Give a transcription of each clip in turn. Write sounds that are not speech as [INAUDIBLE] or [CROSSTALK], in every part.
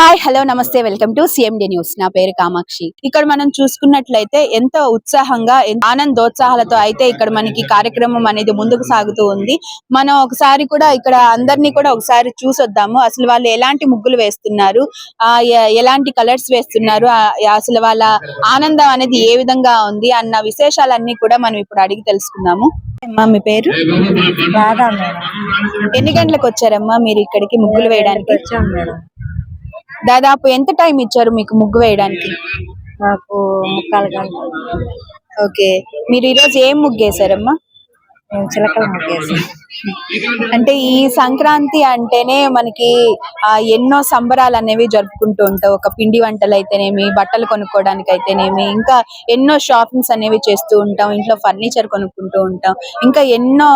Hi hello నమస్తే welcome to CMD news నా పేరు కామాక్షి. ఇక్కడ మనం చూసుకున్నట్లయితే ఎంతో ఉత్సాహంగా ఆనందోత్సాహాలతో అయితే ఇక్కడ మనకి కార్యక్రమం అనేది ముందుకు సాగుతూ ఉంది. మనం ఒకసారి కూడా ఇక్కడ అందరినీ కూడా ఒకసారి చూసొద్దాము. అసలు వాళ్ళు ఎలాంటి ముగ్గులు వేస్తున్నారు? ఎలాంటి కలర్స్ వేస్తున్నారు? అసలు వాళ్ళ ఆనందం అనేది ఏ విధంగా ఉంది అన్న విశేషాలన్నీ కూడా మనం ఇప్పుడు అడిగి తెలుసుకుందాము. అమ్మా మీ పేరు? రాధా మేడం. ఎన్ని గంటలకు వచ్చారమ్మా మీరు ఇక్కడికి ముగ్గులు వేయడానికి? వచ్చాం మేడం. దాదాపు ఎంత టైం ఇచ్చారు మీకు ముగ్గు వేయడానికి? మాకు ముక్కాలు గంట ఓకే. మీరు ఈరోజు ఏం ముగ్గేశారమ్మా మేము చిలకలు ముగ్గేసాం అంటే ఈ సంక్రాంతి అంటేనే మనకి ఎన్నో సంబరాలు అనేవి జరుపుకుంటూ ఉంటాం ఒక పిండి వంటలు అయితేనేమి బట్టలు కొనుక్కోవడానికి అయితేనేమి ఇంకా ఎన్నో షాపింగ్స్ అనేవి చేస్తూ ఉంటాం ఇంట్లో ఫర్నిచర్ కొనుక్కుంటూ ఉంటాం ఇంకా ఎన్నో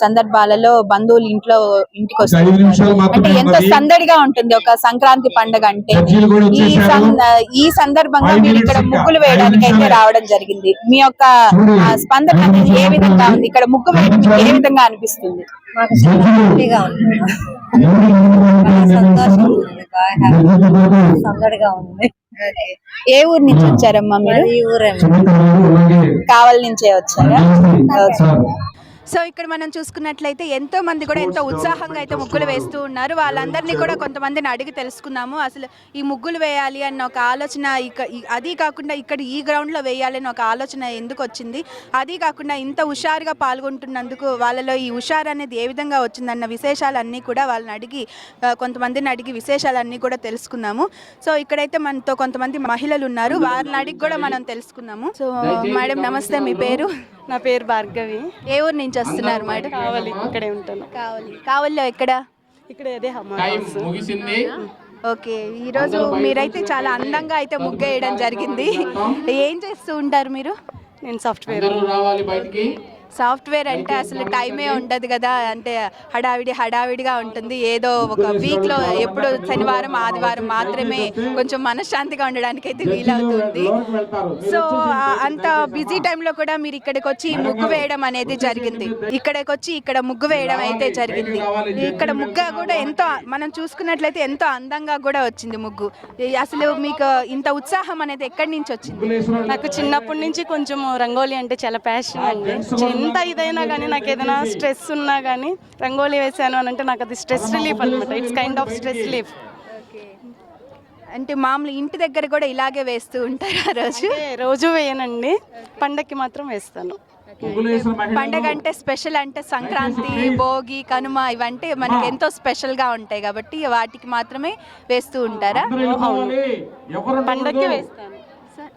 సందర్భాలలో బంధువులు ఇంట్లో ఇంటికి వస్తూ. అంటే ఎంతో. సందడిగా ఉంటుంది ఒక సంక్రాంతి పండగ అంటే ఈ ఈ సందర్భంగా మీరు ఇక్కడ. ముగ్గులు వేయడానికి అయితే. రావడం జరిగింది మీ యొక్క స్పందన ఏ విధంగా. ఉంది ఇక్కడ ముగ్గు వేయడం ఏ విధంగా అనిపిస్తుంది మాకు చాలా హ్యాపీగా ఉంది. సంతోషం ఉంది. బాగా సందడిగా ఉంది. ఏ ఊరు నుంచి వచ్చారమ్మా మీరు? ఈ ఊరే. కావలి నుంచే వచ్చారా? సో ఇక్కడ మనం చూసుకున్నట్లయితే ఎంతో మంది కూడా ఎంతో ఉత్సాహంగా అయితే ముగ్గులు వేస్తూ ఉన్నారు. వాళ్ళందరినీ కూడా కొంతమందిని అడిగి తెలుసుకుందాము. అసలు ఈ ముగ్గులు వేయాలి అన్న ఒక ఆలోచన ఇక అది కాకుండా ఇక్కడ ఈ గ్రౌండ్లో వేయాలని ఒక ఆలోచన ఎందుకు వచ్చింది? అది కాకుండా ఇంత హుషారుగా పాల్గొంటున్నందుకు వాళ్ళలో ఈ హుషారు అనేది ఏ విధంగా వచ్చిందన్న విశేషాలన్నీ కూడా వాళ్ళని అడిగి కొంతమందిని అడిగి విశేషాలన్నీ కూడా తెలుసుకుందాము. సో ఇక్కడైతే మనతో కొంతమంది మహిళలు ఉన్నారు. వారిని అడిగి కూడా మనం తెలుసుకుందాము. సో మేడం నమస్తే. మీ పేరు? నా పేరు భార్గవి. ఏ ఊరు నుంచి వస్తున్నారు మేడం. కావాలి ఇక్కడే ఉంటాను. కావాలి. కావలిలో ఎక్కడ? ఇక్కడ అదే హమ్మా ఓకే. ఈరోజు మీరైతే చాలా అందంగా అయితే ముగ్గేయడం జరిగింది. ఏం చేస్తూ ఉంటారు మీరు? నేను సాఫ్ట్వేర్. సాఫ్ట్వేర్ అంటే అసలు టైమే ఉండదు కదా అంటే హడావిడి హడావిడిగా ఉంటుంది. ఏదో ఒక వీక్లో ఎప్పుడు శనివారం ఆదివారం మాత్రమే కొంచెం మనశ్శాంతిగా ఉండడానికి అయితే వీలవుతుంది. సో అంత బిజీ టైంలో కూడా మీరు ఇక్కడికి వచ్చి ముగ్గు వేయడం అనేది జరిగింది. ఇక్కడికి వచ్చి ఇక్కడ ముగ్గు వేయడం అయితే జరిగింది. ఇక్కడ ముగ్గ కూడా ఎంతో మనం చూసుకున్నట్లయితే ఎంతో అందంగా కూడా వచ్చింది ముగ్గు. అసలు మీకు ఇంత ఉత్సాహం అనేది ఎక్కడి నుంచి వచ్చింది? నాకు చిన్నప్పటి నుంచి కొంచెం రంగోలీ అంటే చాలా ప్యాషన్ అండి ఎంత ఇదైనా కానీ నాకు ఏదైనా స్ట్రెస్ ఉన్నా కానీ రంగోలీ వేసాను అని అంటే నాకు అది స్ట్రెస్ రిలీఫ్ అనమాట it's kind of stress relief అంటే మామూలు ఇంటి దగ్గర కూడా ఇలాగే వేస్తూ ఉంటారు ఆ రోజు? రోజు వేయనండి. పండక్కి మాత్రం వేస్తాను. పండగ అంటే స్పెషల్ అంటే సంక్రాంతి భోగి కనుమ ఇవంటే మనకి ఎంతో స్పెషల్గా ఉంటాయి కాబట్టి వాటికి మాత్రమే వేస్తూ ఉంటారా? పండక్కి వేస్తాను.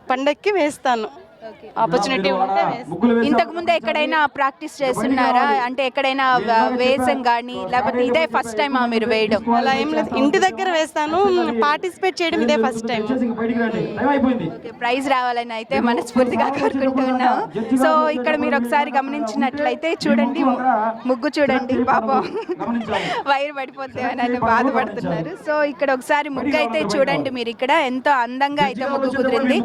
పండక్కి వేస్తాను. ఆపర్చునిటీ ఉంటే ఇంతకు ముందు ఎక్కడైనా ప్రాక్టీస్ చేస్తున్నారా? అంటే ఎక్కడైనా వేసం కానీ లేకపోతే ఇదే ఫస్ట్ టైం మీరు వేయడం? అలా ఏం లేదు. ఇంటి దగ్గర వేస్తాను. పార్టిసిపేట్ చేయడం ఇదే ఫస్ట్ టైం ఓకే, ప్రైజ్ రావాలని అయితే మనస్ఫూర్తిగా కోరుకుంటున్నాం. సో ఇక్కడ మీరు ఒకసారి గమనించినట్లయితే చూడండి ముగ్గు చూడండి పాపం. వైర్ పడిపోతే అని బాధపడుతున్నారు సో ఇక్కడ ఒకసారి ముగ్గు అయితే చూడండి మీరు ఇక్కడ. ఎంతో అందంగా అయితే ముగ్గు కుదిరింది.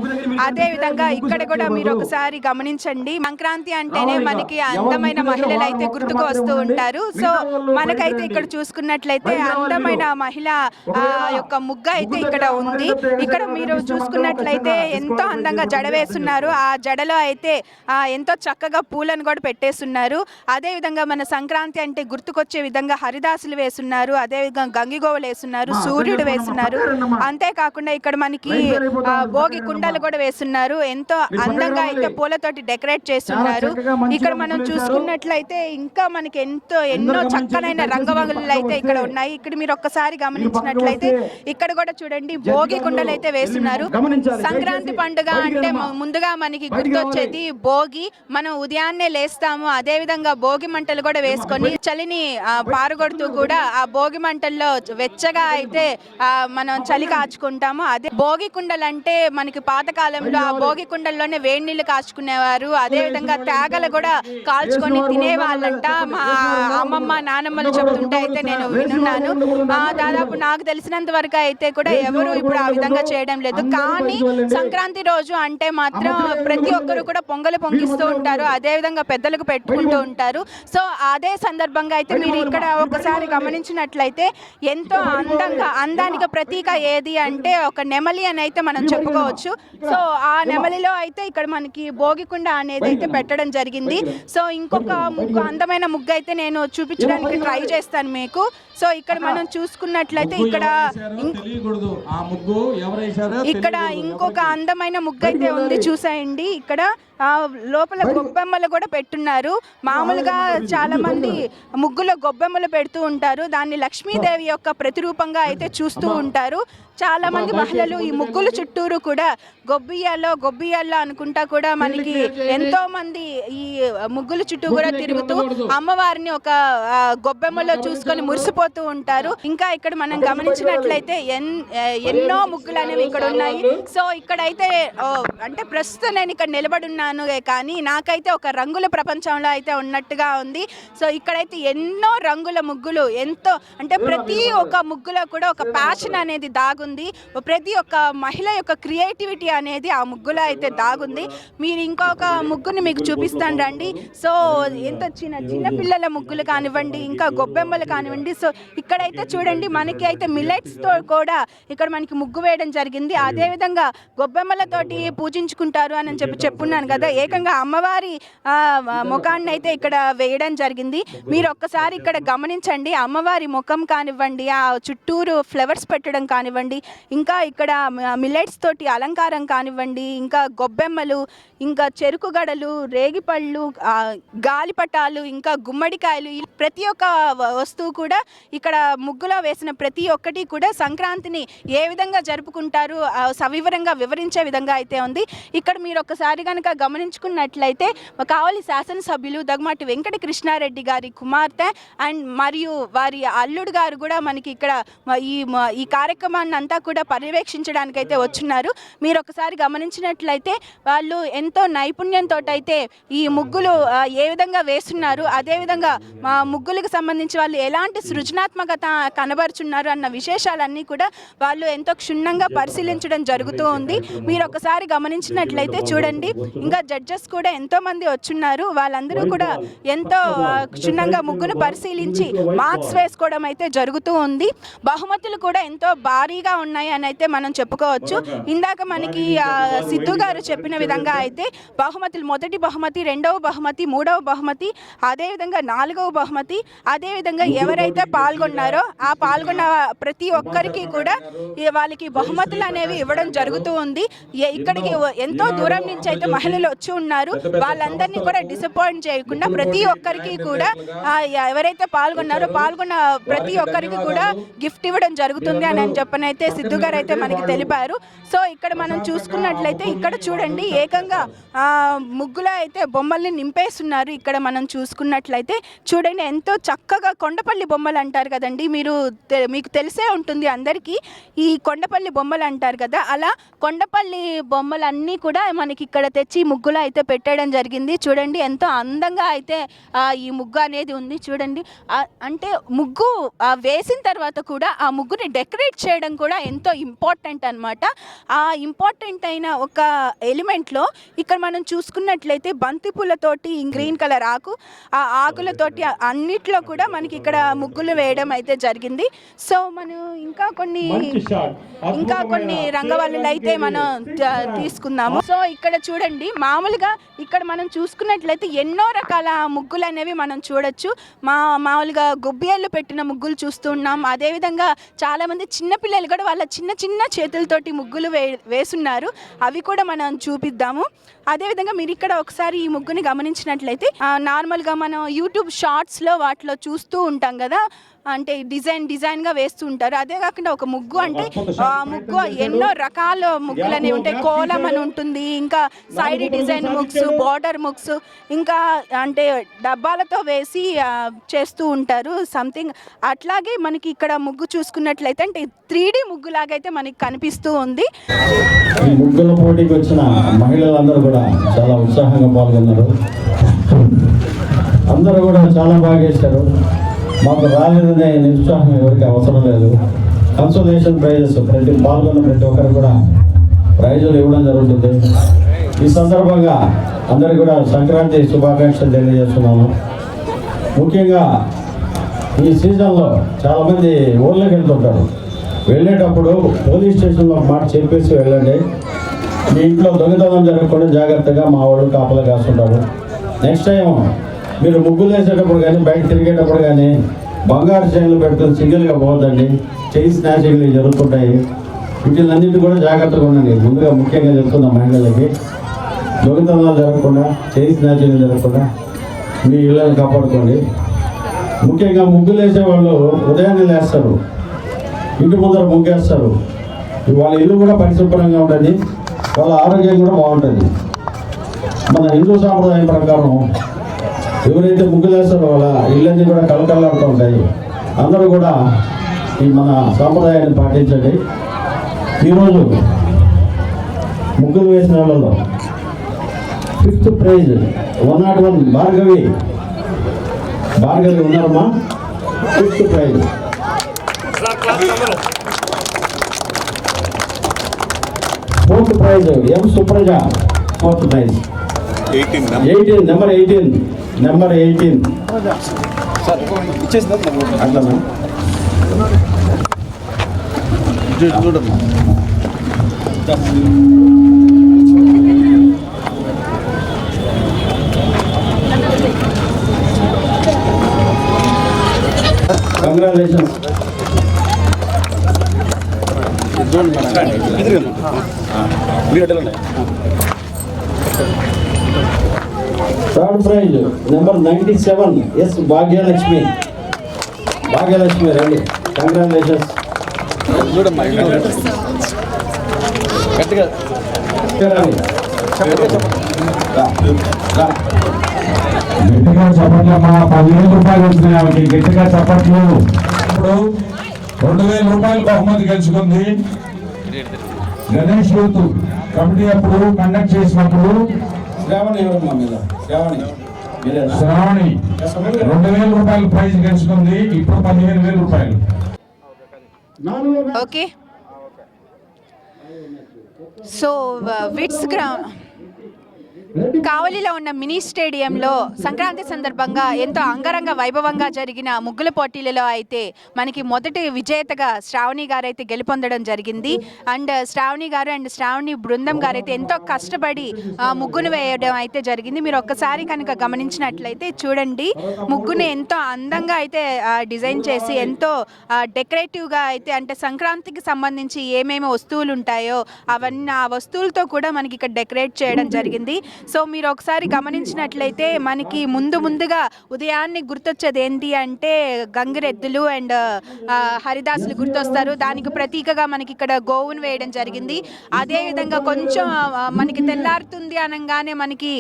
అదే విధంగా ఇక్కడ కూడా మీరు ఒకసారి గమనించండి. సంక్రాంతి అంటేనే మనకి అందమైన మహిళలు అయితే గుర్తుకు వస్తూ ఉంటారు. సో మనకైతే ఇక్కడ చూసుకున్నట్లయితే అందమైన మహిళ ఆ యొక్క ముగ్గ అయితే ఇక్కడ ఉంది. ఇక్కడ మీరు చూసుకున్నట్లయితే ఎంతో అందంగా జడ వేస్తున్నారు. ఆ జడలో అయితే ఆ ఎంతో చక్కగా పూలను కూడా పెట్టేస్తున్నారు. అదే విధంగా మన సంక్రాంతి అంటే గుర్తుకొచ్చే విధంగా హరిదాసులు వేస్తున్నారు. అదే విధంగా గంగిగోవులు వేస్తున్నారు. సూర్యుడు వేస్తున్నారు. అంతేకాకుండా ఇక్కడ మనకి భోగి కుండలు కూడా వేస్తున్నారు. ఎంతో అందంగా అయితే పూలతోటి డెకరేట్ చేస్తున్నారు. ఇక్కడ మనం చూసుకున్నట్లయితే ఇంకా మనకి ఎంతో ఎన్నో చక్కనైన రంగవల్లులు అయితే ఇక్కడ ఉన్నాయి. ఇక్కడ మీరు ఒక్కసారి గమనించినట్లయితే ఇక్కడ కూడా చూడండి భోగి కుండలు అయితే వేస్తున్నారు. సంక్రాంతి పండుగ అంటే ముందుగా మనకి గుర్తొచ్చేది భోగి. మనం ఉదయాన్నే లేస్తాము. అదే విధంగా భోగి మంటలు కూడా వేసుకొని చలిని పారగొడుతూ కూడా ఆ భోగి మంటల్లో వెచ్చగా అయితే మనం చలి కాచుకుంటాము. అదే భోగి కుండలు అంటే మనకి పాతకాలంలో ఆ భోగి కుండల్లోనే వేడి నీళ్ళు కాచుకునేవారు. అదే విధంగా తేగలు కూడా కాల్చుకొని తినేవాళ్ళంట. మా అమ్మమ్మ నానమ్మలు చెప్తుంటే అయితే నేను వినున్నాను. దాదాపు నాకు తెలిసినంత వరకు అయితే కూడా ఎవరు ఇప్పుడు ఆ విధంగా చేయడం లేదు. కానీ సంక్రాంతి రోజు అంటే మాత్రం ప్రతి ఒక్కరు కూడా పొంగలు పొంగిస్తూ ఉంటారు. అదే విధంగా పెద్దలకు పెట్టుకుంటూ ఉంటారు. సో అదే సందర్భంగా అయితే మీరు ఇక్కడ ఒకసారి గమనించినట్లయితే ఎంతో అందంగా అందానికి ప్రతీక ఏది అంటే ఒక నెమలి అని అయితే మనం చెప్పుకోవచ్చు. సో ఆ నెమలిలో అయితే ఇక్కడ మనకి భోగికుండ అనేది అయితే పెట్టడం జరిగింది. సో ఇంకొక ముగ్గు అందమైన ముగ్గు అయితే నేను చూపించడానికి ట్రై చేస్తాను మీకు. సో ఇక్కడ మనం చూసుకున్నట్లయితే ఇక్కడ ఇక్కడ ఇంకొక అందమైన ముగ్గు అయితే ఉంది చూసేయండి. ఇక్కడ లోపల గొబ్బెమ్మలు కూడా పెట్టున్నారు. మామూలుగా చాలా మంది ముగ్గులో గొబ్బెమ్మలు పెడుతూ ఉంటారు. దాన్ని లక్ష్మీదేవి యొక్క ప్రతిరూపంగా అయితే చూస్తూ ఉంటారు. చాలా మంది మహిళలు ఈ ముగ్గులు చుట్టూరు కూడా గొబ్బియాల్లో గొబ్బియాల్లో అనుకుంటా కూడా మనకి ఎంతో మంది ఈ ముగ్గుల చుట్టూ కూడా తిరుగుతూ అమ్మవారిని ఒక గొబ్బెమ్మలో చూసుకొని మురిసిపోతూ ఉంటారు. ఇంకా ఇక్కడ మనం గమనించినట్లయితే ఎన్ ఎన్నో ముగ్గులు అనేవి ఇక్కడ ఉన్నాయి. సో ఇక్కడైతే అంటే ప్రస్తుతం నేను ఇక్కడ నిలబడి ఉన్నాను కానీ నాకైతే ఒక రంగుల ప్రపంచంలో అయితే ఉన్నట్టుగా ఉంది. సో ఇక్కడైతే ఎన్నో రంగుల ముగ్గులు ఎంతో అంటే ప్రతి ఒక్క ముగ్గులో కూడా ఒక ప్యాషన్ అనేది దాగుంది. ప్రతి ఒక్క మహిళ యొక్క క్రియేటివిటీ అనేది ఆ ముగ్గులో అయితే దాగుంది. మీరు ఇంకొక ముగ్గుని మీకు చూపిస్తాను రండి. సో ఎంత చిన్న చిన్న పిల్లల ముగ్గులు కానివ్వండి ఇంకా గొబ్బెమ్మలు కానివ్వండి. సో ఇక్కడైతే చూడండి మనకి అయితే మిల్లెట్స్తో కూడా ఇక్కడ మనకి ముగ్గు వేయడం జరిగింది. అదేవిధంగా గొబ్బెమ్మలతోటి పూజించుకుంటారు అని చెప్పి చెప్పున్నాను కదా ఏకంగా అమ్మవారి ముఖాన్ని అయితే ఇక్కడ వేయడం జరిగింది. మీరు ఒక్కసారి ఇక్కడ గమనించండి అమ్మవారి ముఖం కానివ్వండి ఆ చుట్టూరు ఫ్లవర్స్ పెట్టడం కానివ్వండి ఇంకా ఇక్కడ మిల్లెట్స్ తోటి అలంకారం కానివ్వండి ఇంకా గొబ్బెమ్మలు ఇంకా చెరుకు గడలు రేగిపళ్ళు గాలిపటాలు ఇంకా గుమ్మడికాయలు ప్రతి ఒక్క వస్తువు కూడా ఇక్కడ ముగ్గులో వేసిన ప్రతి ఒక్కటి కూడా సంక్రాంతిని ఏ విధంగా జరుపుకుంటారు సవివరంగా వివరించే విధంగా అయితే ఉంది. ఇక్కడ మీరు ఒకసారి కనుక గమనించుకున్నట్లయితే కావలి శాసనసభ్యులు దగ్గమాటి వెంకట కృష్ణారెడ్డి గారి కుమార్తె అండ్ మరియు వారి అల్లుడు గారు కూడా మనకి ఇక్కడ ఈ ఈ కార్యక్రమాన్ని అంతా కూడా పర్యవేక్షించడానికి అయితే వచ్చున్నారు. మీరు ఒకసారి గమనించినట్లయితే వాళ్ళు ఎంతో నైపుణ్యంతో అయితే ఈ ముగ్గులు ఏ విధంగా వేస్తున్నారు అదేవిధంగా మా ముగ్గులకు సంబంధించి వాళ్ళు ఎలాంటి సృజనాత్మకత కనబరుచున్నారు అన్న విశేషాలన్నీ కూడా వాళ్ళు ఎంతో క్షుణ్ణంగా పరిశీలించడం జరుగుతూ ఉంది. మీరు ఒకసారి గమనించినట్లయితే చూడండి. ఇంకా జడ్జెస్ కూడా ఎంతో మంది వచ్చున్నారు. వాళ్ళందరూ కూడా ఎంతో క్షుణ్ణంగా ముగ్గును పరిశీలించి మార్క్స్ వేసుకోవడం అయితే జరుగుతూ ఉంది. బహుమతులు కూడా ఎంతో భారీగా ఉన్నాయి అని అయితే మనం చెప్పుకోవచ్చు. ఇందాక మనకి సిద్ధు గారు చెప్పిన విధంగా అయితే బహుమతులు మొదటి బహుమతి రెండవ బహుమతి మూడవ బహుమతి అదేవిధంగా నాలుగవ బహుమతి అదేవిధంగా ఎవరైతే పాల్గొన్నారో ఆ పాల్గొన్న ప్రతి ఒక్కరికి కూడా వాళ్ళకి బహుమతులు అనేవి ఇవ్వడం జరుగుతూ ఉంది. ఇక్కడికి ఎంతో దూరం నుంచి అయితే మహిళలు వచ్చి ఉన్నారు. వాళ్ళందరినీ కూడా డిసప్పాయింట్ చేయకుండా ప్రతి ఒక్కరికి కూడా ఎవరైతే పాల్గొన్నారో పాల్గొన్న ప్రతి ఒక్కరికి కూడా గిఫ్ట్ ఇవ్వడం జరుగుతుంది అని అని చెప్పనైతే సిద్ధు గారు అయితే మనకి తెలిపారు. సో ఇక్కడ మనం చూసుకున్నట్లయితే ఇక్కడ చూడండి ఏకంగా ముగ్గులో అయితే బొమ్మల్ని నింపేస్తున్నారు. ఇక్కడ మనం చూసుకున్నట్లయితే చూడండి ఎంతో చక్కగా కొండపల్లి బొమ్మలు అంటారు కదండి. మీరు మీకు తెలిసే ఉంటుంది అందరికీ ఈ కొండపల్లి బొమ్మలు అంటారు కదా. అలా కొండపల్లి బొమ్మలన్నీ కూడా మనకి ఇక్కడ తెచ్చి ముగ్గులో అయితే పెట్టడం జరిగింది. చూడండి ఎంతో అందంగా అయితే ఈ ముగ్గు అనేది ఉంది. చూడండి అంటే ముగ్గు వేసిన తర్వాత కూడా ఆ ముగ్గుని డెకరేట్ చేయడం కూడా ఎంతో ఇంపార్టెంట్ అన్నమాట. ఆ ఇంపార్టెంట్ అయిన ఒక ఎలిమెంట్లో ఇక్కడ మనం చూసుకున్నట్లయితే బంతి పూలతోటి గ్రీన్ కలర్ ఆకు ఆ ఆకులతోటి అన్నిట్లో కూడా మనకి ఇక్కడ ముగ్గులు వేయడం అయితే జరిగింది. సో మనం ఇంకా కొన్ని ఇంకా కొన్ని రంగవల్లులు అయితే మనం తీసుకుందాము. సో ఇక్కడ చూడండి మామూలుగా ఇక్కడ మనం చూసుకున్నట్లయితే ఎన్నో రకాల ముగ్గులు అనేవి మనం చూడొచ్చు. మా మామూలుగా గొబ్బియళ్ళు పెట్టిన ముగ్గులు చూస్తున్నాం అదేవిధంగా చాలామంది చిన్నపిల్లలు కూడా వాళ్ళ చిన్న చిన్న చేతులతోటి ముగ్గులు వే వేసున్నారు. అవి కూడా మనం చూపిద్దాము. అదేవిధంగా మీరు ఇక్కడ ఒకసారి ఈ ముగ్గుని గమనించినట్లయితే నార్మల్గా మనం యూట్యూబ్ షార్ట్స్లో వాటిలో చూస్తూ ఉంటాం కదా. అంటే డిజైన్ డిజైన్గా వేస్తూ ఉంటారు అదే కాకుండా ఒక ముగ్గు అంటే ముగ్గు ఎన్నో రకాల ముగ్గులు అనేవి ఉంటాయి. కోలం అని ఉంటుంది ఇంకా సైడ్ డిజైన్ ముగ్స్ బార్డర్ ముగ్స్ ఇంకా అంటే డబ్బాలతో వేసి చేస్తూ ఉంటారు. సంథింగ్ అట్లాగే మనకి ఇక్కడ ముగ్గు చూసుకున్నట్లయితే అంటే త్రీ డి ముగ్గు లాగైతే మనకి కనిపిస్తూ ఉంది. ముగ్గుల పోటీకి వచ్చిన మహిళలందరూ కూడా చాలా ఉత్సాహంగా పాల్గొన్నారు. అందరూ కూడా చాలా బాగా చేశారు. మాకు రాలేదనే నిరుత్సాహం ఎవరికి అవసరం లేదు. కన్సోలేషన్ ప్రైజెస్ ప్రతి పాల్గొన్న ప్రతి ఒక్కరు కూడా ప్రైజులు ఇవ్వడం జరుగుతుంది. ఈ సందర్భంగా అందరికీ కూడా సంక్రాంతి శుభాకాంక్షలు తెలియజేస్తున్నాను. ముఖ్యంగా ఈ సీజన్లో చాలామంది ఊళ్ళోకి వెళ్తుంటారు. వెళ్ళేటప్పుడు పోలీస్ స్టేషన్లో మాట చెప్పేసి వెళ్ళండి. మీ ఇంట్లో దొంగతనం జరగకుండా జాగ్రత్తగా మా వాళ్ళు కాపలా కాస్తుంటారు. నెక్స్ట్ టైం మీరు ముగ్గులు వేసేటప్పుడు కానీ బయట తిరిగేటప్పుడు కానీ బంగారు చైన్లు పెట్టుకుని సింగిల్గా పోవద్దండి. చేయి స్నాచింగ్లు జరుగుతుంటాయి. వీటిలన్నింటి కూడా జాగ్రత్తగా ఉండండి. ముందుగా ముఖ్యంగా చెప్తున్నా మహిళలకి దొంగతనాలు జరగకుండా చేయి స్నాచింగ్లు జరగకుండా మీ ఇళ్ళని కాపాడుకోండి. ముఖ్యంగా ముగ్గులు వేసే వాళ్ళు ఉదయాన్నే లేస్తారు. ఇంటి ముందర ముగ్గేస్తారు. వాళ్ళ ఇల్లు కూడా పరిశుభ్రంగా ఉంటుంది వాళ్ళ ఆరోగ్యం కూడా బాగుంటుంది. మన హిందూ సాంప్రదాయం ప్రకారం ఎవరైతే ముగ్గులు వేస్తారో వాళ్ళ ఇళ్ళన్నీ కూడా కలకల్లాడుతూ ఉంటాయి. అందరూ కూడా ఈ మన సాంప్రదాయాన్ని పాటించండి. ఈరోజు ముగ్గులు వేసిన వాళ్ళలో fifth prize one not one Bhargavi. Bhargavi ఉన్నారమ్మా. Fifth prize. Fourth prize M Supraja. Fourth prize. Eighteen number eighteen. Number eighteen అట్లనా చూడమ్మా congratulations third prize number ninety seven S Bhagyalakshmi Bhagyalakshmi రండి కంగ్రాచులేషన్స్ గట్టిగా గట్టిగా చప్పట్లు మా పదివేల రూపాయలు వచ్చినాయి ఆమెకి గట్టిగా చప్పట్లు. ఇప్పుడు రెండు వేల రూపాయలు బహుమతి గెలుచుకుంది. గణేష్ యూత్ కమిటీ అప్పుడు కండక్ట్ చేసినప్పుడు గమని మా మీద? శ్రావణి. రెండు వేల రూపాయలు ప్రైజ్ గెలుచుకుంది ఇప్పుడు పదిహేను వేల రూపాయలు. ఓకే. సో విట్స్ గ్రౌ కావలిలో ఉన్న మినీ స్టేడియంలో సంక్రాంతి సందర్భంగా ఎంతో అంగరంగ వైభవంగా జరిగిన ముగ్గుల పోటీలలో అయితే మనకి మొదటి విజేతగా శ్రావణి గారు అయితే గెలుపొందడం జరిగింది. అండ్ శ్రావణి గారు అండ్ శ్రావణి బృందం గారు అయితే ఎంతో కష్టపడి ముగ్గును వేయడం అయితే జరిగింది. మీరు ఒక్కసారి కనుక గమనించినట్లయితే చూడండి ముగ్గుని ఎంతో అందంగా అయితే డిజైన్ చేసి ఎంతో డెకరేటివ్గా అయితే అంటే సంక్రాంతికి సంబంధించి ఏమేమి వస్తువులు ఉంటాయో అవన్నీ ఆ వస్తువులతో కూడా మనకి ఇక్కడ డెకరేట్ చేయడం జరిగింది. సో మీరు ఒకసారి గమనించినట్లయితే మనకి ముందు ముందుగా ఉదయాన్నే గుర్తొచ్చేది ఏంటి అంటే గంగిరెద్దులు అండ్ హరిదాసులు గుర్తొస్తారు. దానికి ప్రతీకగా మనకి ఇక్కడ గోవును వేయడం జరిగింది. అదేవిధంగా కొంచెం మనకి తెల్లారుతుంది అనగానే మనకి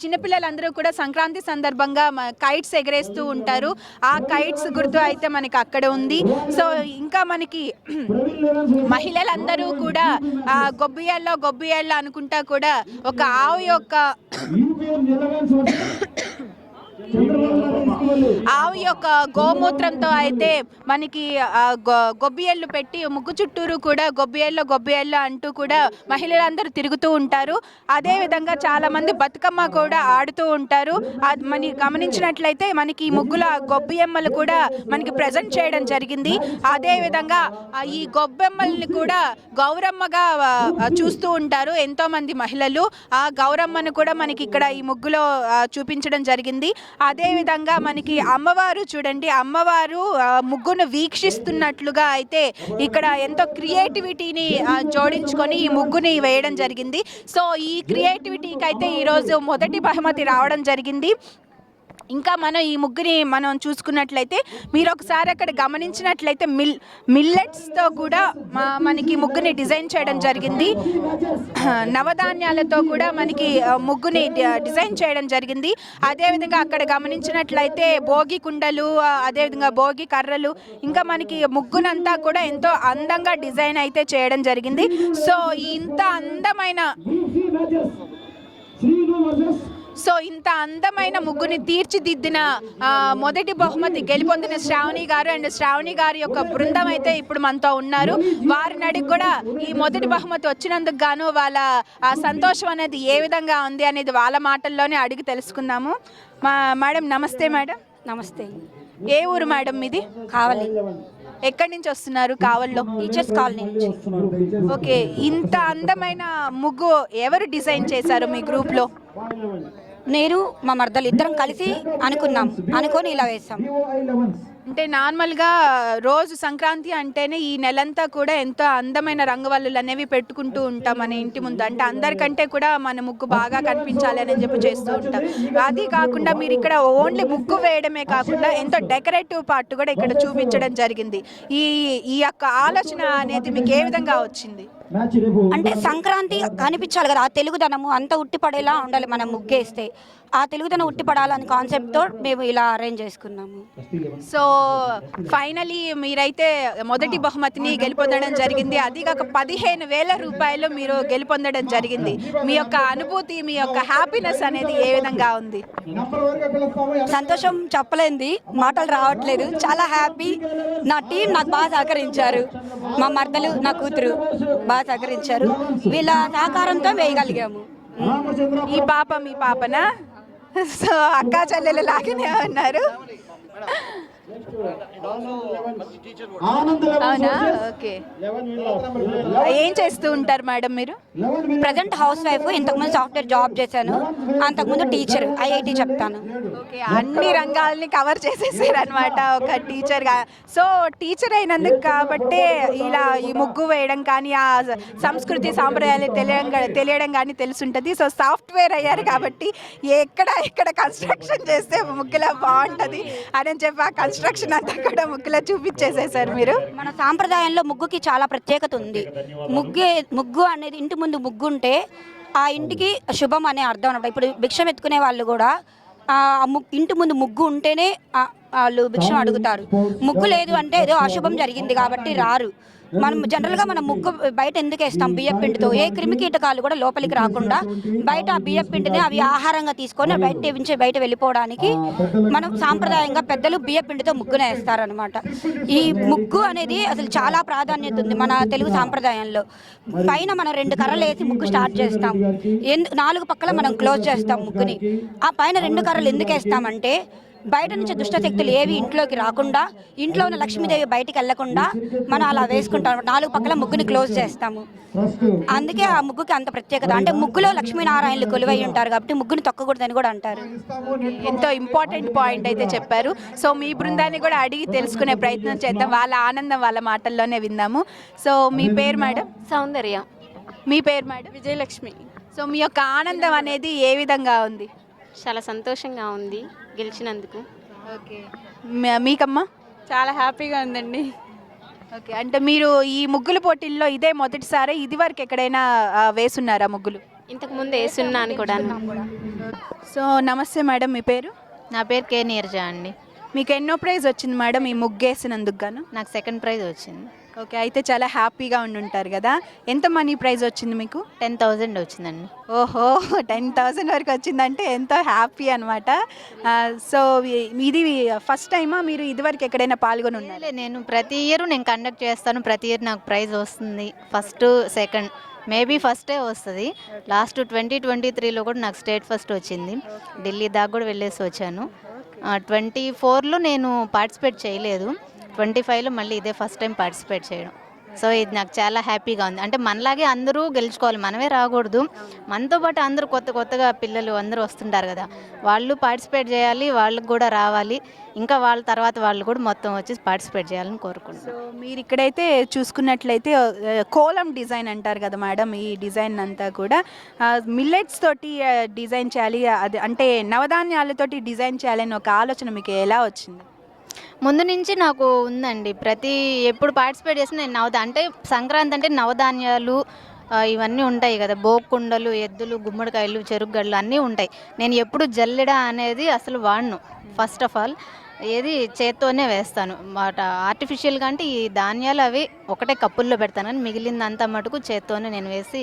చిన్నపిల్లలందరూ కూడా సంక్రాంతి సందర్భంగా కైట్స్ ఎగరేస్తూ ఉంటారు. ఆ కైట్స్ గుర్తు అయితే మనకి అక్కడ ఉంది. సో ఇంకా మనకి మహిళలందరూ కూడా ఆ, గొబ్బియాల్లో గొబ్బియాల్లో అనుకుంటా కూడా ఒక ఆవు యొక్క ఆవు యొక్క గోమూత్రంతో అయితే మనకి గొబ్బియళ్ళు పెట్టి ముగ్గు చుట్టూరు కూడా గొబ్బియళ్ళ గొబ్బియళ్ళ అంటూ కూడా మహిళలందరూ తిరుగుతూ ఉంటారు. అదేవిధంగా చాలామంది చాలా మంది బతుకమ్మ కూడా ఆడుతూ ఉంటారు. అది మనకి గమనించినట్లయితే మనకి ఈ ముగ్గుల గొబ్బియమ్మలు కూడా మనకి ప్రజెంట్ చేయడం జరిగింది. అదే విధంగా ఈ గొబ్బెమ్మల్ని కూడా గౌరమ్మగా చూస్తూ ఉంటారు ఎంతో మంది మహిళలు. ఆ గౌరమ్మను కూడా మనకి ఇక్కడ ఈ ముగ్గులో చూపించడం జరిగింది. అదేవిధంగా మనకి అమ్మవారు చూడండి అమ్మవారు ముగ్గును వీక్షిస్తున్నట్లుగా అయితే ఇక్కడ ఎంతో క్రియేటివిటీని జోడించుకొని ఈ ముగ్గుని వేయడం జరిగింది. సో ఈ క్రియేటివిటీకి అయితే ఈరోజు మొదటి బహుమతి రావడం జరిగింది. ఇంకా మనం ఈ ముగ్గుని మనం చూసుకున్నట్లయితే మీరు ఒకసారి అక్కడ గమనించినట్లయితే మిల్ మిల్లెట్స్తో కూడా మా- మనకి ముగ్గుని డిజైన్ చేయడం జరిగింది. [CLEARS THROAT] నవధాన్యాలతో కూడా మనకి ముగ్గుని డిజైన్ చేయడం జరిగింది. అదేవిధంగా అక్కడ గమనించినట్లయితే భోగి కుండలు అదేవిధంగా భోగి కర్రలు ఇంకా మనకి ముగ్గునంతా కూడా ఎంతో అందంగా డిజైన్ అయితే చేయడం జరిగింది. సో ఇంత అందమైన సో ఇంత అందమైన ముగ్గుని తీర్చిదిద్దిన మొదటి బహుమతి గెలుపొందిన శ్రావణి గారు అండ్ శ్రావణి గారి యొక్క బృందం అయితే ఇప్పుడు మనతో ఉన్నారు. వారిని అడిగి కూడా ఈ మొదటి బహుమతి వచ్చినందుకు గాను వాళ్ళ ఆ సంతోషం అనేది ఏ విధంగా ఉంది అనేది వాళ్ళ మాటల్లోనే అడిగి తెలుసుకుందాము. మా మేడం నమస్తే మేడం. నమస్తే. ఏ ఊరు మేడం మీది? కావాలి. ఎక్కడి నుంచి వస్తున్నారు కావల్లో? టీచర్స్ కాలనీ నుంచి. ఓకే. ఇంత అందమైన ముగ్గు ఎవరు డిజైన్ చేశారు మీ గ్రూప్లో? నేను మా మర్దలు ఇద్దరం కలిసి అనుకున్నాం. అనుకొని ఇలా వేసాం అంటే నార్మల్గా రోజు సంక్రాంతి అంటేనే ఈ నెలంతా కూడా ఎంతో అందమైన రంగవల్లులు అనేవి పెట్టుకుంటూ ఉంటాం మన ఇంటి ముందు. అంటే అందరికంటే కూడా మన ముగ్గు బాగా కనిపించాలి అని చెప్పి చేస్తూ ఉంటాం. అది కాకుండా మీరు ఇక్కడ ఓన్లీ ముగ్గు వేయడమే కాకుండా ఎంతో డెకరేటివ్ పార్ట్ కూడా ఇక్కడ చూపించడం జరిగింది. ఈ ఈ యొక్క ఆలోచన అనేది మీకు ఏ విధంగా వచ్చింది? అంటే సంక్రాంతి కనిపించాలి కదా ఆ తెలుగుదనము అంత ఉట్టిపడేలా ఉండాలి మనం ముగ్గేస్తే. ఆ తెలుగుతనం ఉట్టిపడాలని కాన్సెప్ట్తో మేము ఇలా అరేంజ్ చేసుకున్నాము. సో ఫైనలీ మీరైతే మొదటి బహుమతిని గెలుపొందడం జరిగింది. అది కాక పదిహేను వేల రూపాయలు మీరు గెలుపొందడం జరిగింది. మీ యొక్క అనుభూతి మీ యొక్క హ్యాపీనెస్ అనేది ఏ విధంగా ఉంది? సంతోషం చెప్పలేంది మాటలు రావట్లేదు. చాలా హ్యాపీ నా టీం నాకు బాగా సహకరించారు. మా మర్దలు నా కూతురు బాగా సహకరించారు. వీళ్ళ సహకారంతో వేయగలిగాము. ఈ పాప మీ పాపనా? [LAUGHS] సో అక్కా చెల్లెలు లాగానే ఉన్నారు. అవునా? ఓకే. ఏం చేస్తూ ఉంటారు మేడం మీరు? ప్రజెంట్ హౌస్ వైఫ్ ఇంతకుముందు సాఫ్ట్వేర్ జాబ్ చేశాను. అంతకుముందు టీచర్ ఐఐటి చెప్తాను. ఓకే అన్ని రంగాల్ని కవర్ చేసేసారు అనమాట ఒక టీచర్గా సో టీచర్ అయినందుకు కాబట్టే ఇలా ఈ ముగ్గు వేయడం కానీ ఆ సంస్కృతి సాంప్రదాయాలు తెలియడం తెలియడం కానీ తెలుసుంటుంది. సో సాఫ్ట్వేర్ అయ్యారు కాబట్టి ఎక్కడ ఎక్కడ కన్స్ట్రక్షన్ చేస్తే ముగ్గులా బాగుంటుంది అని చెప్పి ఆ కన్స్ట్రక్షన్ అంతా కూడా ముగ్గులో చూపించేసేసారు మీరు. మన సాంప్రదాయంలో ముగ్గుకి చాలా ప్రత్యేకత ఉంది. ముగ్గే ముగ్గు అనేది ఇంటి ముందు ముగ్గు ఉంటే ఆ ఇంటికి శుభం అనే అర్థం అనమాట. ఇప్పుడు భిక్షం ఎత్తుకునే వాళ్ళు కూడా ఆ ఇంటి ముందు ముగ్గు ఉంటేనే వాళ్ళు భిక్షం అడుగుతారు. ముగ్గు లేదు అంటే ఏదో అశుభం జరిగింది కాబట్టి రారు. మనం జనరల్గా మనం ముగ్గు బయట ఎందుకు వేస్తాం? బియ్యం పిండితో. ఏ క్రిమి కీటకాలు కూడా లోపలికి రాకుండా బయట ఆ బియ్యం పిండిని అవి ఆహారంగా తీసుకొని బయట నుంచి బయట వెళ్ళిపోవడానికి మనం సాంప్రదాయంగా పెద్దలు బియ్యం పిండితో ముగ్గునే వేస్తారనమాట ఈ ముగ్గు అనేది అసలు చాలా ప్రాధాన్యత ఉంది మన తెలుగు సాంప్రదాయంలో. పైన మనం రెండు కర్రలు వేసి ముగ్గు స్టార్ట్ చేస్తాం. ఎందు నాలుగు పక్కల మనం క్లోజ్ చేస్తాం ముగ్గుని. ఆ పైన రెండు కర్రలు ఎందుకు వేస్తామంటే బయట నుంచి దుష్టశక్తులు ఏవి ఇంట్లోకి రాకుండా ఇంట్లో ఉన్న లక్ష్మీదేవి బయటికి వెళ్ళకుండా మనం అలా వేసుకుంటాం నాలుగు పక్కల ముగ్గుని క్లోజ్ చేస్తాము. అందుకే ఆ ముగ్గుకి అంత ప్రత్యేకత. అంటే ముగ్గులో లక్ష్మీనారాయణలు కొలువై ఉంటారు కాబట్టి ముగ్గుని తొక్కకూడదని కూడా అంటారు. ఎంతో ఇంపార్టెంట్ పాయింట్ అయితే చెప్పారు. సో మీ బృందాన్ని కూడా అడిగి తెలుసుకునే ప్రయత్నం చేద్దాం. వాళ్ళ ఆనందం వాళ్ళ మాటల్లోనే విందాము సో మీ పేరు మేడం? సౌందర్య. మీ పేరు మేడం? విజయలక్ష్మి. సో మీ యొక్క ఆనందం అనేది ఏ విధంగా ఉంది? చాలా సంతోషంగా ఉంది. గెలిచినందుకు. ఓకే. మీకమ్మా? చాలా హ్యాపీగా ఉందండి. ఓకే. అంటే మీరు ఈ ముగ్గుల పోటీల్లో ఇదే మొదటిసారి ఇది వరకు ఎక్కడైనా వేసున్నారా ముగ్గులు? ఇంతకు ముందు వేసున్నాను కూడా సో నమస్తే మేడం మీ పేరు? నా పేరు కే నీరజ అండి. మీకు ఎన్నో ప్రైజ్ వచ్చింది మేడం ఈ ముగ్గేసినందుకు గాను? నాకు సెకండ్ ప్రైజ్ వచ్చింది. ఓకే అయితే చాలా హ్యాపీగా ఉండి ఉంటారు కదా. ఎంత మనీ ప్రైజ్ వచ్చింది మీకు? టెన్ థౌజండ్ వచ్చిందండి. ఓహో టెన్ థౌసండ్ వరకు వచ్చిందంటే ఎంతో హ్యాపీ అనమాట సో ఇది ఫస్ట్ టైమా? మీరు ఇదివరకు ఎక్కడైనా పాల్గొని ఉన్నారు? లే, నేను ప్రతి ఇయర్ నేను కండక్ట్ చేస్తాను. ప్రతి ఇయర్ నాకు ప్రైజ్ వస్తుంది. ఫస్ట్ సెకండ్ మేబీ ఫస్టే వస్తుంది. లాస్ట్ ట్వంటీ ట్వంటీ త్రీలో కూడా నాకు స్టేట్ ఫస్ట్ వచ్చింది. ఢిల్లీ దాకా కూడా వెళ్ళేసి వచ్చాను. ట్వంటీ ఫోర్లో నేను పార్టిసిపేట్ చేయలేదు. ట్వంటీ ఫైవ్లో మళ్ళీ ఇదే ఫస్ట్ టైం పార్టిసిపేట్ చేయడం. సో ఇది నాకు చాలా హ్యాపీగా ఉంది. అంటే మనలాగే అందరూ గెలుచుకోవాలి. మనమే రాకూడదు. మనతో పాటు అందరూ కొత్త కొత్తగా పిల్లలు అందరూ వస్తుంటారు కదా. వాళ్ళు పార్టిసిపేట్ చేయాలి వాళ్ళకి కూడా రావాలి. ఇంకా వాళ్ళ తర్వాత వాళ్ళు కూడా మొత్తం వచ్చి పార్టిసిపేట్ చేయాలని కోరుకుంటున్నాను సో మీరు ఇక్కడైతే చూసుకున్నట్లయితే కోలం డిజైన్ అంటారు కదా మేడం ఈ డిజైన్ అంతా కూడా. మిల్లెట్స్ తోటి డిజైన్ చేయాలి. అది అంటే నవధాన్యాలతోటి డిజైన్ చేయాలని ఒక ఆలోచన మీకు ఎలా వచ్చింది? ముందు నుంచి నాకు ఉందండి. ప్రతి ఎప్పుడు పార్టిసిపేట్ చేసిన నేను నవదా అంటే సంక్రాంతి అంటే నవధాన్యాలు ఇవన్నీ ఉంటాయి కదా. బోకుండలు ఎద్దులు గుమ్మడికాయలు చెరుకుగడ్డలు అన్నీ ఉంటాయి. నేను ఎప్పుడు జల్లెడ అనేది అసలు వాడను. ఫస్ట్ ఆఫ్ ఆల్ ఏది చేత్తోనే వేస్తాను. బట్ ఆర్టిఫిషియల్గా అంటే ఈ ధాన్యాలు అవి ఒకటే కప్పుల్లో పెడతాను. కానీ మిగిలిందంతా మటుకు చేత్తోనే నేను వేసి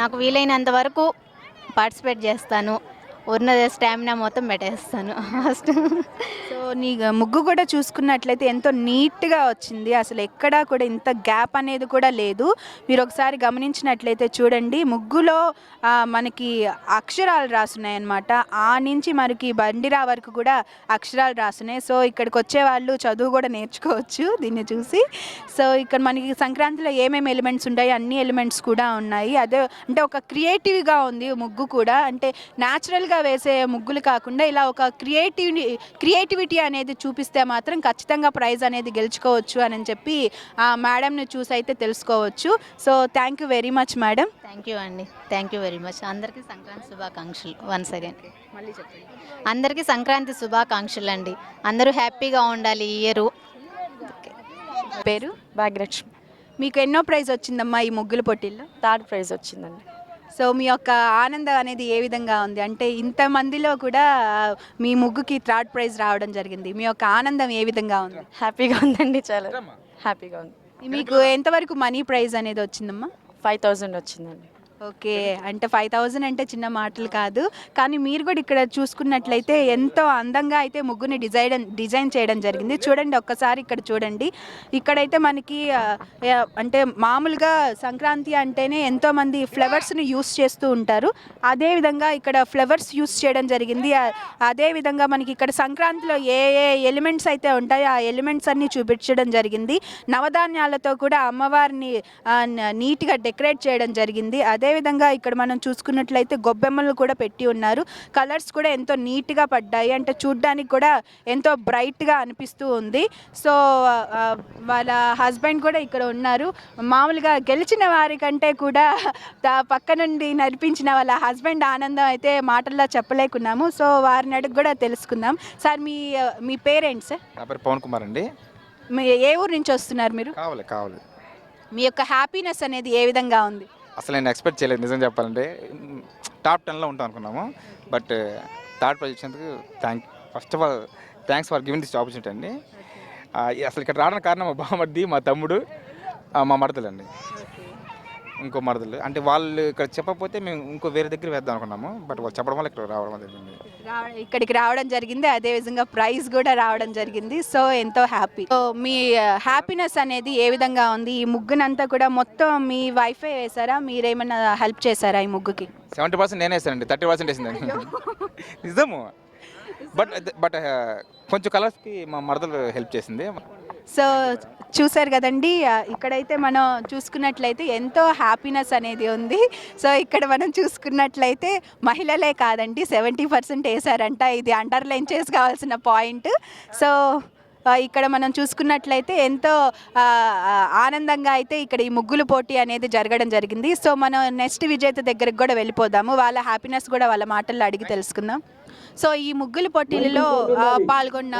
నాకు వీలైనంత వరకు పార్టిసిపేట్ చేస్తాను. ఉన్న స్టామినా మొత్తం పెట్టేస్తాను. ఫస్ట్ సో నీ ముగ్గు కూడా చూసుకున్నట్లయితే ఎంతో నీట్గా వచ్చింది. అసలు ఎక్కడా కూడా ఇంత గ్యాప్ అనేది కూడా లేదు. మీరు ఒకసారి గమనించినట్లయితే చూడండి ముగ్గులో మనకి అక్షరాలు రాసున్నాయి అనమాట ఆ నుంచి మనకి బండిరా వరకు కూడా అక్షరాలు రాసున్నాయి. సో ఇక్కడికి వచ్చే వాళ్ళు చదువు కూడా నేర్చుకోవచ్చు దీన్ని చూసి. సో ఇక్కడ మనకి సంక్రాంతిలో ఏమేమి ఎలిమెంట్స్ ఉంటాయి అన్ని ఎలిమెంట్స్ కూడా ఉన్నాయి. అదే అంటే ఒక క్రియేటివ్గా ఉంది ముగ్గు కూడా. అంటే న్యాచురల్గా వేసే ముగ్గులు కాకుండా ఇలా ఒక క్రియేటివ్ క్రియేటివిటీ అనేది చూపిస్తే మాత్రం ఖచ్చితంగా ప్రైజ్ అనేది గెలుచుకోవచ్చు అని చెప్పి ఆ మేడంని చూసి అయితే తెలుసుకోవచ్చు. So thank you very much madam. Thank you అండి థ్యాంక్ యూ వెరీ మచ్ అందరికీ సంక్రాంతి శుభాకాంక్షలు. వన్స్ అగైన్ అందరికీ సంక్రాంతి శుభాకాంక్షలు అండి. అందరూ హ్యాపీగా ఉండాలి ఈ ఇయర్. పేరు? భాగ్యలక్ష్మి. మీకు ఎన్నో ప్రైజ్ వచ్చిందమ్మా ఈ ముగ్గుల పోటీల్లో? థర్డ్ ప్రైజ్ వచ్చిందండి. సో మీ యొక్క ఆనందం అనేది ఏ విధంగా ఉంది? అంటే ఇంతమందిలో కూడా మీ ముగ్గుకి థర్డ్ ప్రైజ్ రావడం జరిగింది. మీ యొక్క ఆనందం ఏ విధంగా ఉంది? హ్యాపీగా ఉందండి చాలా. హ్యాపీగా ఉంది. మీకు ఎంతవరకు మనీ ప్రైజ్ అనేది వచ్చిందమ్మా? ఫైవ్ థౌజండ్ వచ్చిందండి. ఓకే అంటే ఫైవ్ థౌజండ్ అంటే చిన్న మాటలు కాదు. కానీ మీరు కూడా ఇక్కడ చూసుకున్నట్లయితే ఎంతో అందంగా అయితే ముగ్గుని డిజైన్ డిజైన్ చేయడం జరిగింది. చూడండి ఒక్కసారి ఇక్కడ చూడండి. ఇక్కడైతే మనకి అంటే మామూలుగా సంక్రాంతి అంటేనే ఎంతోమంది ఫ్లవర్స్ని యూస్ చేస్తూ ఉంటారు. అదేవిధంగా ఇక్కడ ఫ్లవర్స్ యూస్ చేయడం జరిగింది. అదేవిధంగా మనకి ఇక్కడ సంక్రాంతిలో ఏ ఏ ఎలిమెంట్స్ అయితే ఉంటాయో ఆ ఎలిమెంట్స్ అన్ని చూపించడం జరిగింది. నవధాన్యాలతో కూడా అమ్మవారిని నీట్గా డెకరేట్ చేయడం జరిగింది. అదే అదేవిధంగా ఇక్కడ మనం చూసుకున్నట్లయితే గొబ్బెమ్మలు కూడా పెట్టి ఉన్నారు. కలర్స్ కూడా ఎంతో నీట్గా పడ్డాయి. అంటే చూడ్డానికి కూడా ఎంతో బ్రైట్గా అనిపిస్తూ ఉంది. సో వాళ్ళ హస్బెండ్ కూడా ఇక్కడ ఉన్నారు. మామూలుగా గెలిచిన వారికంటే కూడా పక్క నుండి నడిపించిన వాళ్ళ హస్బెండ్ ఆనందం అయితే మాటల్లో చెప్పలేకున్నాము. సో వారిని అడిగి కూడా తెలుసుకుందాం. సార్ మీ మీ పేరెంట్స్ నా పేరు పవన్ కుమార్ అండి. మీ ఏ ఊరు నుంచి వస్తున్నారు మీరు? కావాలి కావాలి. మీ యొక్క హ్యాపీనెస్ అనేది ఏ విధంగా ఉంది? అసలు నేను ఎక్స్పెక్ట్ చేయలేదు నిజం చెప్పాలంటే. టాప్ టెన్లో ఉంటాం అనుకున్నాము. బట్ థర్డ్ ప్రైజ్ ఇచ్చినందుకు thank first of all thanks for giving this opportunity అండి. ఈ అసలు ఇక్కడ రావడానికి కారణం మా బామర్ది మా తమ్ముడు మా మరదలు అండి ఇంకో మరదలు. అంటే వాళ్ళు ఇక్కడ చెప్పకపోతే మేము ఇంకో వేరే దగ్గర వేద్దాం అనుకున్నాము. బట్ వాళ్ళు చెప్పడం వల్ల ఇక్కడ రావడం జరిగింది ఇక్కడికి రావడం జరిగింది. అదే విధంగా ప్రైజ్ కూడా రావడం జరిగింది. సో ఎంతో హ్యాపీ. సో మీ హ్యాపీనెస్ అనేది ఏ విధంగా ఉంది? ఈ ముగ్గునంతా కూడా మొత్తం మీ వైఫై వేసారా మీరేమైనా హెల్ప్ చేశారా ఈ ముగ్గుకి? సెవెంటీ పర్సెంట్ నేనే వేసానండి థర్టీ పర్సెంట్ వేసిందండి [LAUGHS] నిజము. బట్ బట్ కొంచెం కలర్స్కి మా మరదలు హెల్ప్ చేసింది. సో చూసారు కదండి ఇక్కడైతే మనం చూసుకున్నట్లయితే ఎంతో హ్యాపీనెస్ అనేది ఉంది. సో ఇక్కడ మనం చూసుకున్నట్లయితే మహిళలే కాదండి సెవెంటీ పర్సెంట్ వేసారంట ఇది అండర్లైన్ చేసుకోవాల్సిన పాయింట్. సో ఇక్కడ మనం చూసుకున్నట్లయితే ఎంతో ఆనందంగా అయితే ఇక్కడ ఈ ముగ్గులు పోటీ అనేది జరగడం జరిగింది. సో మనం నెక్స్ట్ విజేత దగ్గరికి కూడా వెళ్ళిపోదాము. వాళ్ళ హ్యాపీనెస్ కూడా వాళ్ళ మాటల్లో అడిగి తెలుసుకుందాం. సో ఈ ముగ్గుల పోటీలలో పాల్గొన్న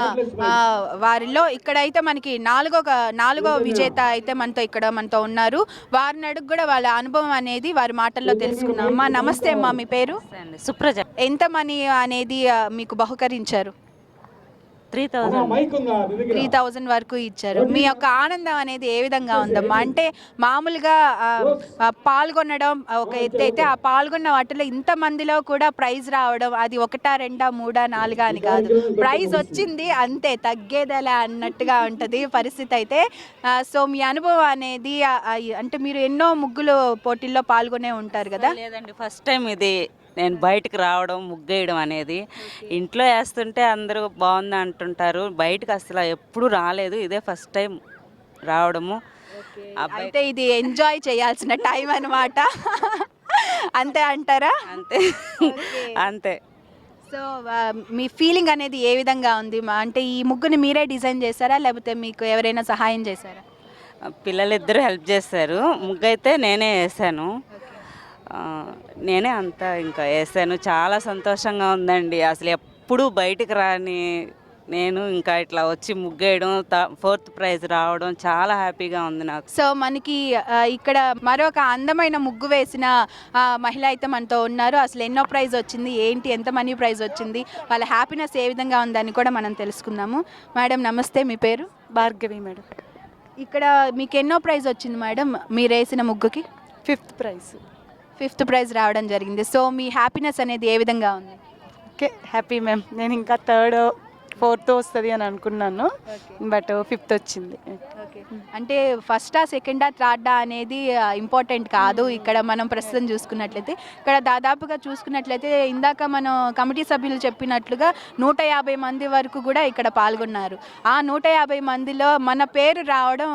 వారిలో ఇక్కడైతే మనకి నాలుగో నాలుగో విజేత అయితే మనతో ఇక్కడ మనతో ఉన్నారు. వారిని అడుగు కూడా వాళ్ళ అనుభవం అనేది వారి మాటల్లో తెలుసుకున్నాం అమ్మా నమస్తే అమ్మా మీ పేరు? సుప్రజ ఎంత మనీ అనేది మీకు బహుకరించారు? త్రీ థౌజండ్ త్రీ థౌజండ్ వరకు ఇచ్చారు. మీ యొక్క ఆనందం అనేది ఏ విధంగా ఉందమ్మా? అంటే మామూలుగా పాల్గొనడం ఒక ఎత్తు అయితే ఆ పాల్గొన్న వాటిలో ఇంత మందిలో కూడా ప్రైజ్ రావడం అది ఒకటా రెండా మూడా నాలుగా అని కాదు. ప్రైజ్ వచ్చింది అంతే తగ్గేదలా అన్నట్టుగా ఉంటుంది పరిస్థితి అయితే. సో మీ అనుభవం అనేది అంటే మీరు ఎన్నో ముగ్గులు పోటీల్లో పాల్గొనే ఉంటారు కదా? లేదండి. ఫస్ట్ టైం ఇది నేను బయటకు రావడం ముగ్గేయడం అనేది. ఇంట్లో వేస్తుంటే అందరూ బాగుంది అంటుంటారు. బయటకు అసలు ఎప్పుడు రాలేదు. ఇదే ఫస్ట్ టైం రావడము. అయితే ఇది ఎంజాయ్ చేయాల్సిన టైం అన్నమాట. అంతే అంటారా? అంతే. అంతే. సో మీ ఫీలింగ్ అనేది ఏ విధంగా ఉంది? మా అంటే ఈ ముగ్గుని మీరే డిజైన్ చేశారా? లేకపోతే మీకు ఎవరైనా సహాయం చేశారా? పిల్లలిద్దరూ హెల్ప్ చేస్తారు ముగ్గు అయితే నేనే వేసాను. నేనే అంతా ఇంకా వేసాను. చాలా సంతోషంగా ఉందండి. అసలు ఎప్పుడూ బయటకు రాని నేను ఇంకా ఇట్లా వచ్చి ముగ్గేయడం ఫోర్త్ ప్రైజ్ రావడం చాలా హ్యాపీగా ఉంది నాకు. సో మనకి ఇక్కడ మరొక అందమైన ముగ్గు వేసిన మహిళ అయితే మనతో ఉన్నారు. అసలు ఎన్నో ప్రైజ్ వచ్చింది ఏంటి ఎంత మనీ ప్రైజ్ వచ్చింది వాళ్ళ హ్యాపీనెస్ ఏ విధంగా ఉందని కూడా మనం తెలుసుకుందాము. మేడం నమస్తే మీ పేరు? భార్గవి మేడం. ఇక్కడ మీకు ఎన్నో ప్రైజ్ వచ్చింది మేడం మీరు వేసిన ముగ్గుకి? Fifth prize. ఫిఫ్త్ ప్రైజ్ రావడం జరిగింది. సో మీ హ్యాపీనెస్ అనేది ఏ విధంగా ఉంది? Okay happy ma'am. నేను ఇంకా థర్డ్ ఫోర్త్ వస్తుంది అని అనుకున్నాను. బట్ ఫిఫ్త్ వచ్చింది. అంటే ఫస్టా సెకండా థర్డా అనేది ఇంపార్టెంట్ కాదు. ఇక్కడ మనం ప్రస్తుతం చూసుకున్నట్లయితే. ఇక్కడ దాదాపుగా చూసుకున్నట్లయితే ఇందాక మనం కమిటీ సభ్యులు చెప్పినట్లుగా నూట యాభై మంది వరకు కూడా ఇక్కడ పాల్గొన్నారు. ఆ నూట యాభై మందిలో మన పేరు రావడం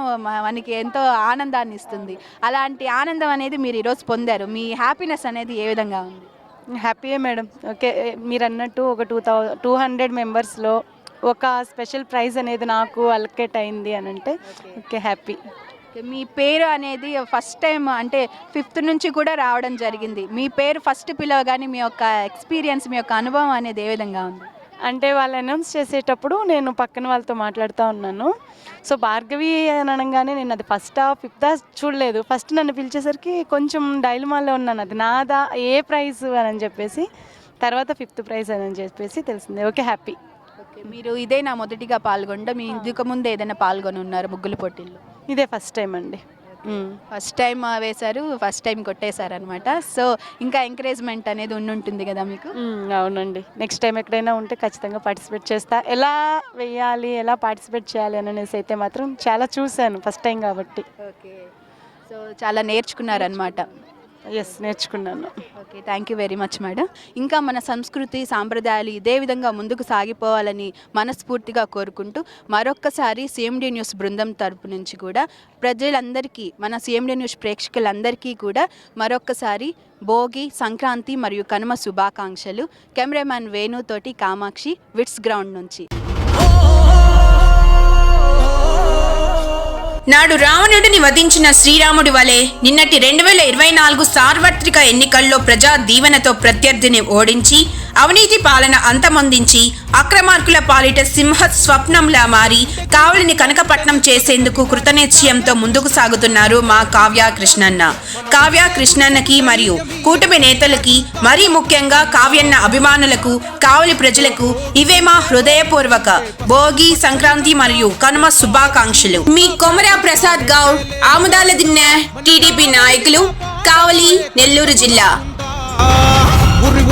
మనకి ఎంతో ఆనందాన్ని ఇస్తుంది అలాంటి ఆనందం అనేది మీరు ఈరోజు పొందారు. మీ హ్యాపీనెస్ అనేది ఏ విధంగా ఉంది? హ్యాపీయే మేడం. ఓకే మీరు అన్నట్టు ఒక టూ థౌ టూ హండ్రెడ్ మెంబర్స్లో ఒక స్పెషల్ ప్రైజ్ అనేది నాకు అలకేట్ అయింది అని అంటే ఓకే. హ్యాపీ. మీ పేరు అనేది ఫస్ట్ టైం అంటే ఫిఫ్త్ నుంచి కూడా రావడం జరిగింది. మీ పేరు ఫస్ట్ పిలవగానే మీ యొక్క ఎక్స్పీరియన్స్ మీ యొక్క అనుభవం అనేది ఏ విధంగా ఉంది? అంటే వాళ్ళు అనౌన్స్ చేసేటప్పుడు నేను పక్కన వాళ్ళతో మాట్లాడుతూ ఉన్నాను. సో భార్గవి అని అనగానే నేను అది ఫస్టా ఫిఫ్తా చూడలేదు. ఫస్ట్ నన్ను పిలిచేసరికి కొంచెం డైలమాలో ఉన్నాను. అది నాదా ఏ ప్రైజ్ అని చెప్పేసి తర్వాత ఫిఫ్త్ ప్రైజ్ అని చెప్పేసి తెలిసింది. ఓకే హ్యాపీ ఓకే మీరు ఇదే నా మొదటిగా పాల్గొనడం మీ ఇందుకు ముందు ఏదైనా పాల్గొని ఉన్నారు ముగ్గుల పోటీల్లో? ఇదే ఫస్ట్ టైం అండి. ఫస్ట్ టైం వేశారు ఫస్ట్ టైం కొట్టేశారు అనమాట సో ఇంకా ఎంకరేజ్మెంట్ అనేది ఉండి ఉంటుంది కదా మీకు? అవునండి. నెక్స్ట్ టైం ఎక్కడైనా ఉంటే ఖచ్చితంగా పార్టిసిపేట్ చేస్తా. ఎలా వేయాలి ఎలా పార్టిసిపేట్ చేయాలి అని అనేసి అయితే మాత్రం చాలా చూశాను ఫస్ట్ టైం కాబట్టి. ఓకే. సో చాలా నేర్చుకున్నారనమాట ఎస్ నేర్చుకున్నాను. Okay thank you very much madam ఇంకా మన సంస్కృతి సాంప్రదాయాలు ఇదే విధంగా ముందుకు సాగిపోవాలని మనస్ఫూర్తిగా కోరుకుంటూ మరొక్కసారి సిఎండి న్యూస్ బృందం తరపు నుంచి కూడా ప్రజలందరికీ మన సిఎండి న్యూస్ ప్రేక్షకులందరికీ కూడా మరొక్కసారి భోగి సంక్రాంతి మరియు కనుమ శుభాకాంక్షలు. కెమెరామ్యాన్ వేణుతోటి కామాక్షి విట్స్ గ్రౌండ్ నుంచి. నాడు రావణుడిని వధించిన శ్రీరాముడి వలె నిన్నటి రెండు వేల ఇరవై నాలుగు సార్వత్రిక ఎన్నికల్లో ప్రజా దీవెనతో ప్రత్యర్థిని ఓడించి అవినీతి పాలన అంతమొందించి అక్రమార్కుల పాలిట సింహ స్వప్నంలా మారి కావలిని కనకపట్నం చేసేందుకు కృతనిశ్చయంతో ముందుకు సాగుతున్నారు మా కావ్య కృష్ణన్న. కావ్య కృష్ణన్నకి మరియు కూటమి నేతలకి మరీ ముఖ్యంగా కావ్యన్న అభిమానులకు కావలి ప్రజలకు ఇవే మా హృదయపూర్వక భోగి సంక్రాంతి మరియు కనుమ శుభాకాంక్షలు. మీ కొమరా ప్రసాద్ గౌడ్ ఆముదాల దిన్న టీడీపీ నాయకులు కావలి నెల్లూరు జిల్లా.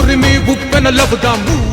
ఉరి ఉరి మీ ఉప్పెన లబుదాము.